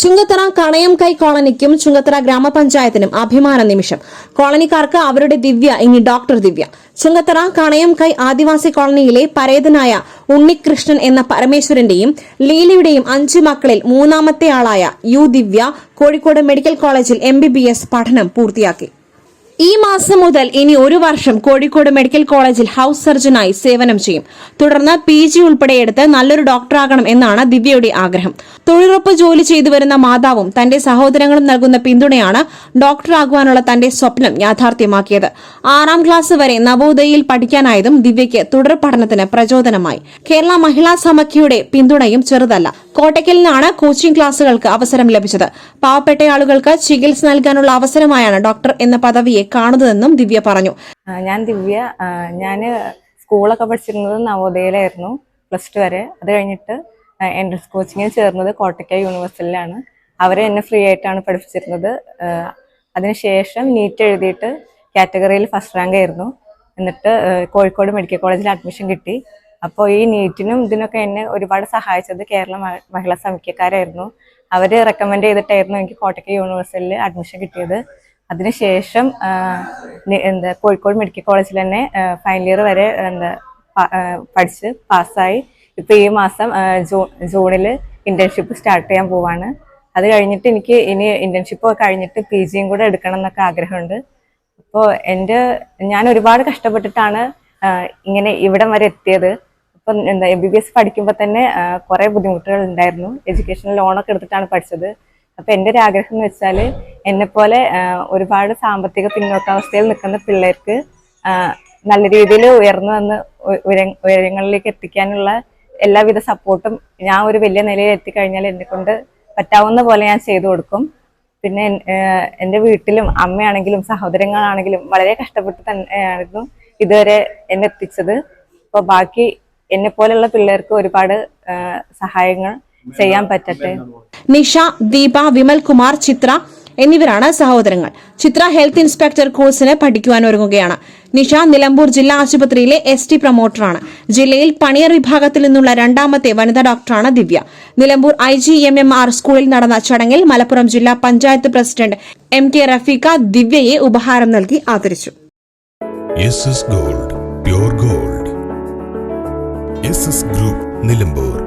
ചുങ്കത്തറ കണയംകൈ കോളനിക്കും ചുങ്കത്തറ ഗ്രാമപഞ്ചായത്തിനും അഭിമാന നിമിഷം. കോളനിക്കാർക്ക് അവരുടെ ദിവ്യ ഇനി ഡോക്ടർ ദിവ്യ. ചുങ്കത്തറ കണയംകൈ ആദിവാസി കോളനിയിലെ പരേതനായ ഉണ്ണികൃഷ്ണൻ എന്ന പരമേശ്വരന്റെയും ലീലയുടെയും അഞ്ചു മക്കളിൽ മൂന്നാമത്തെ ആളായ യു ദിവ്യ കോഴിക്കോട് മെഡിക്കൽ കോളേജിൽ എം പഠനം പൂർത്തിയാക്കി. ഈ മാസം മുതൽ ഇനി ഒരു വർഷം കോഴിക്കോട് മെഡിക്കൽ കോളേജിൽ ഹൗസ് സർജനായി സേവനം ചെയ്യും. തുടർന്ന് പി ജി ഉൾപ്പെടെയെടുത്ത് നല്ലൊരു ഡോക്ടറാകണം എന്നാണ് ദിവ്യയുടെ ആഗ്രഹം. തൊഴിലുറപ്പ് ജോലി ചെയ്തു വരുന്ന മാതാവും തന്റെ സഹോദരങ്ങളും നൽകുന്ന പിന്തുണയാണ് ഡോക്ടറാകുവാനുള്ള തന്റെ സ്വപ്നം യാഥാർത്ഥ്യമാക്കിയത്. ആറാം ക്ലാസ് വരെ നവോദയയിൽ പഠിക്കാനായതും ദിവ്യയ്ക്ക് തുടർ പഠനത്തിന് പ്രചോദനമായി. കേരള മഹിളാ സമഖ്യയുടെ പിന്തുണയും ചെറുതല്ല. കോട്ടയ്ക്കൽ നിന്നാണ് കോച്ചിംഗ് ക്ലാസുകൾക്ക് അവസരം ലഭിച്ചത്. പാവപ്പെട്ട ആളുകൾക്ക് ചികിത്സ നൽകാനുള്ള അവസരമായാണ് ഡോക്ടർ എന്ന പദവിയെ കാണുന്നതെന്നും ദിവ്യ പറഞ്ഞു. ഞാൻ ദിവ്യ ഞാൻ സ്കൂളൊക്കെ പഠിച്ചിരുന്നത് നവോദയയിലായിരുന്നു പ്ലസ് ടു വരെ. അത് കഴിഞ്ഞിട്ട് എൻട്രൻസ് കോച്ചിങ്ങിന് ചേർന്നത് കോട്ടയ്ക്ക യൂണിവേഴ്സിറ്റിയിലാണ്. അവരെ എന്നെ ഫ്രീ ആയിട്ടാണ് പഠിപ്പിച്ചിരുന്നത്. അതിനുശേഷം നീറ്റ് എഴുതിയിട്ട് കാറ്റഗറിയിൽ ഫസ്റ്റ് റാങ്ക് ആയിരുന്നു. എന്നിട്ട് കോഴിക്കോട് മെഡിക്കൽ കോളേജിൽ അഡ്മിഷൻ കിട്ടി. അപ്പോൾ ഈ നീറ്റിനും ഇതിനൊക്കെ എന്നെ ഒരുപാട് സഹായിച്ചത് കേരള മഹിളാ സമിതിക്കാരായിരുന്നു. അവർ റെക്കമെൻഡ് ചെയ്തിട്ടായിരുന്നു എനിക്ക് കോട്ടയ്ക്ക യൂണിവേഴ്സിറ്റിയിൽ അഡ്മിഷൻ കിട്ടിയത്. അതിനുശേഷം എന്താ കോഴിക്കോട് മെഡിക്കൽ കോളേജിൽ തന്നെ ഫൈനൽ ഇയർ വരെ എന്താ പഠിച്ച് പാസ്സായി. ഇപ്പൊ ഈ മാസം ജൂ ജൂണിൽ ഇന്റേൺഷിപ്പ് സ്റ്റാർട്ട് ചെയ്യാൻ പോവാണ്. അത് കഴിഞ്ഞിട്ട് എനിക്ക് ഇനി ഇന്റേൺഷിപ്പ് കഴിഞ്ഞിട്ട് പി ജിയും കൂടെ എടുക്കണം എന്നൊക്കെ ആഗ്രഹമുണ്ട്. അപ്പോൾ എന്റെ ഞാൻ ഒരുപാട് കഷ്ടപ്പെട്ടിട്ടാണ് ഇങ്ങനെ ഇവിടം വരെ എത്തിയത്. അപ്പം എന്താ എം ബി ബി എസ് പഠിക്കുമ്പോൾ തന്നെ കുറേ ബുദ്ധിമുട്ടുകൾ ഉണ്ടായിരുന്നു. എഡ്യൂക്കേഷൻ ലോണൊക്കെ എടുത്തിട്ടാണ് പഠിച്ചത്. അപ്പം എന്റെ ഒരു ആഗ്രഹം എന്ന് വെച്ചാൽ എന്നെപ്പോലെ പോലെ ഒരുപാട് സാമ്പത്തിക പിന്നോക്കാവസ്ഥയിൽ നിൽക്കുന്ന പിള്ളേർക്ക് നല്ല രീതിയിൽ ഉയർന്നു വന്ന് ഉയരങ്ങളിലേക്ക് എത്തിക്കാനുള്ള എല്ലാവിധ സപ്പോർട്ടും ഞാൻ ഒരു വലിയ നിലയിൽ എത്തിക്കഴിഞ്ഞാൽ എന്നെ കൊണ്ട് പറ്റാവുന്ന പോലെ ഞാൻ ചെയ്തു കൊടുക്കും. പിന്നെ എന്റെ വീട്ടിലും അമ്മയാണെങ്കിലും സഹോദരങ്ങളാണെങ്കിലും വളരെ കഷ്ടപ്പെട്ട് തന്നെയായിരുന്നു ഇതുവരെ എന്നെ എത്തിച്ചത്. അപ്പോൾ ബാക്കി എന്നെ പോലെയുള്ള പിള്ളേർക്ക് ഒരുപാട് സഹായങ്ങൾ ചെയ്യാൻ പറ്റട്ടെ. നിഷ ദീപ വിമൽകുമാർ ചിത്ര എന്നിവരാണ് സഹോദരങ്ങൾ. ചിത്ര ഹെൽത്ത് ഇൻസ്പെക്ടർ കോഴ്സിന് പഠിക്കുവാൻ ഒരുങ്ങുകയാണ്. നിഷ നിലമ്പൂർ ജില്ലാ ആശുപത്രിയിലെ എസ് ടി പ്രൊമോട്ടറാണ്. ജില്ലയിൽ പണിയർ വിഭാഗത്തിൽ നിന്നുള്ള രണ്ടാമത്തെ വനിതാ ഡോക്ടറാണ് Divya. Nilambur I G M M R സ്കൂളിൽ നടന്ന ചടങ്ങിൽ മലപ്പുറം ജില്ലാ panchayat president M K Rafeeqa ദിവ്യയെ ഉപഹാരം നൽകി ആദരിച്ചു. Gold gold. ഗ്രൂപ്പ് നിലമ്പൂർ.